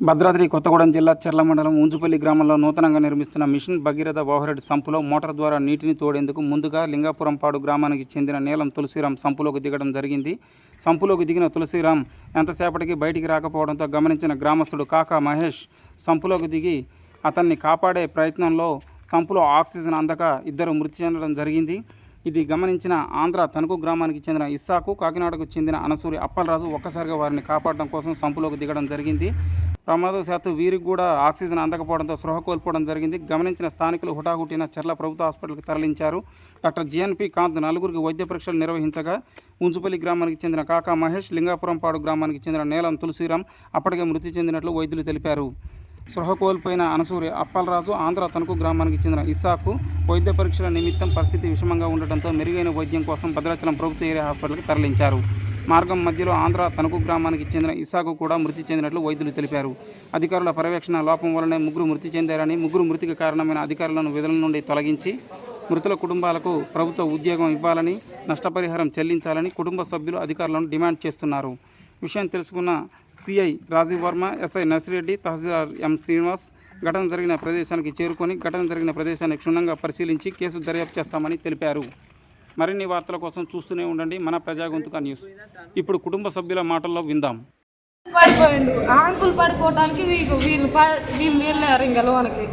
భద్రాద్రి కొత్తగూడెం జిల్లా చెర్ల మండలం ఉంజుపల్లి గ్రామంలో నూతనంగా నిర్మిస్తున్న మిషన్ భగీరథ ఓవర్హెడ్ సంపులో మోటార్ ద్వారా నీటిని తోడేందుకు ముందుగా లింగాపురంపాడు గ్రామానికి చెందిన నీలం తులసిరాం సంపులోకి దిగడం జరిగింది. సంపులోకి దిగిన తులసిరాం ఎంతసేపటికి బయటికి రాకపోవడంతో గమనించిన గ్రామస్తుడు కాకా మహేష్ సంపులోకి దిగి అతన్ని కాపాడే ప్రయత్నంలో సంపులో ఆక్సిజన్ అందక ఇద్దరు మృతి చెందడం జరిగింది. ఇది గమనించిన ఆంధ్ర తణుకు గ్రామానికి చెందిన ఇస్సాకు కాకినాడకు చెందిన అనసూరి అప్పలరాజు ఒక్కసారిగా వారిని కాపాడడం కోసం సంపులోకి దిగడం జరిగింది. ప్రమాదవశాత్తు వీరికి కూడా ఆక్సిజన్ అందకపోవడంతో స్పృహ కోల్పోవడం జరిగింది. గమనించిన స్థానికులు హుటాహుటిన చర్ల ప్రభుత్వ హాస్పిటల్కి తరలించారు. డాక్టర్ జిఎన్పి కాంత్ నలుగురికి వైద్య పరీక్షలు నిర్వహించగా ఉంచుపల్లి గ్రామానికి చెందిన కాకా మహేష్ లింగాపురంపాడు గ్రామానికి చెందిన నేలం తులసిరామ్ అప్పటికే మృతి చెందినట్లు వైద్యులు తెలిపారు. స్పృహ కోల్పోయిన అనసూరి అప్పలరాజు ఆంధ్ర తణుకు గ్రామానికి చెందిన ఇస్సాకు వైద్య పరీక్షల నిమిత్తం పరిస్థితి విషమంగా ఉండటంతో మెరుగైన వైద్యం కోసం భద్రాచలం ప్రభుత్వ ఏరియా హాస్పిటల్కి తరలించారు. మార్గం మధ్యలో ఆంధ్ర తణుకు గ్రామానికి చెందిన ఇసాకు కూడా మృతి చెందినట్లు వైద్యులు తెలిపారు. అధికారుల పర్యవేక్షణ లోపం వల్లనే ముగ్గురు మృతి చెందారని ముగ్గురు మృతికి కారణమైన అధికారులను విధుల నుండి తొలగించి మృతుల కుటుంబాలకు ప్రభుత్వ ఉద్యోగం ఇవ్వాలని నష్టపరిహారం చెల్లించాలని కుటుంబ సభ్యులు అధికారులను డిమాండ్ చేస్తున్నారు. విషయం తెలుసుకున్న సిఐ రాజీవ్ వర్మ ఎస్ఐ నర్సిరెడ్డి తహసీల్దార్ ఎం శ్రీనివాస్ ఘటన జరిగిన ప్రదేశానికి చేరుకొని ఘటన జరిగిన ప్రదేశాన్ని క్షుణ్ణంగా పరిశీలించి కేసు దర్యాప్తు చేస్తామని తెలిపారు. మరిన్ని వార్తల కోసం చూస్తూనే ఉండండి మన ప్రజాగొంతుక న్యూస్. ఇప్పుడు కుటుంబ సభ్యుల మాటల్లో విందాం. పడిపోయిండు. ఆ అంకుల్ పడిపోవటానికి వీళ్ళు వీళ్ళు ప- వీళ్ళు వెళ్ళారు ఇంకా లోనకి.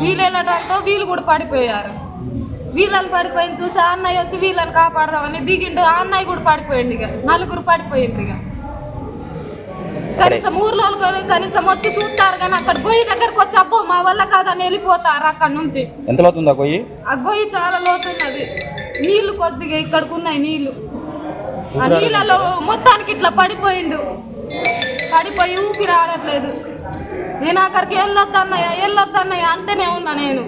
వీళ్ళు వెళ్ళడంతో వీళ్ళు కూడా పడిపోయారు. వీళ్ళని పడిపోయింది చూసి అన్నయ్య వచ్చి వీళ్ళని కాపాడదామని దిగిండు. ఆ అన్నయ్య కూడా పడిపోయింది ఇక. నలుగురు పడిపోయింది ఇక. కనీసం ఊర్లో కనీసం వచ్చి చూస్తారు కానీ అక్కడ గొయ్యి దగ్గరకు వచ్చి అబ్బో మా వల్ల కాదని వెళ్ళిపోతారు అక్కడ నుంచి. ఎంత లోతుందా కొయ్యి ఆ గొయ్యి చాలా లోతున్నది. నీళ్ళు కొద్దిగా ఇక్కడికి ఉన్నాయి నీళ్ళు. ఆ నీళ్ళలో మొత్తానికి ఇట్లా పడిపోయిండు. పడిపోయి ఊపిరి ఆడట్లేదు నేను అక్కడికి వెళ్ళొద్దన్నయ్య వెళ్ళొద్దన్నయ్య అంటేనే ఉన్నా నేను.